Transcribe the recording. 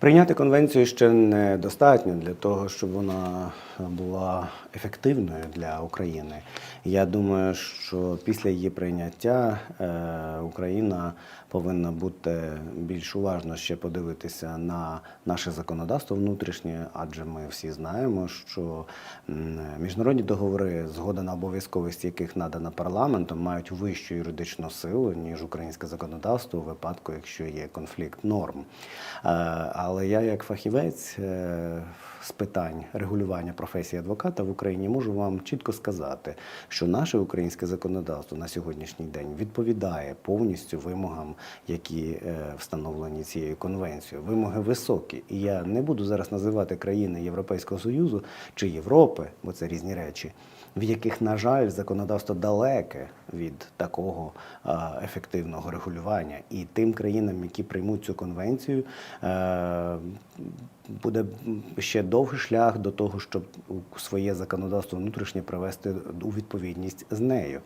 Прийняти конвенцію ще недостатньо для того, щоб вона була ефективною для України. Я думаю, що після її прийняття е, Україна повинна бути більш уважно ще подивитися на наше законодавство внутрішнє, адже ми всі знаємо, що міжнародні договори, згода на обов'язковість яких надана парламентом, мають вищу юридичну силу ніж українське законодавство у випадку, якщо є конфлікт норм. Але я, як фахівець е, з питань регулювання професії адвоката в Україні, можу вам чітко сказати, що наше українське законодавство на сьогоднішній день відповідає повністю вимогам, які е, встановлені цією конвенцією. Вимоги високі. І я не буду зараз називати країни Європейського Союзу чи Європи, бо це різні речі, в яких, на жаль, законодавство далеке від такого ефективного регулювання. І тим країнам, які приймуть цю конвенцію, е, буде ще довгий шлях до того, щоб своє законодавство внутрішнє привести у відповідність з нею.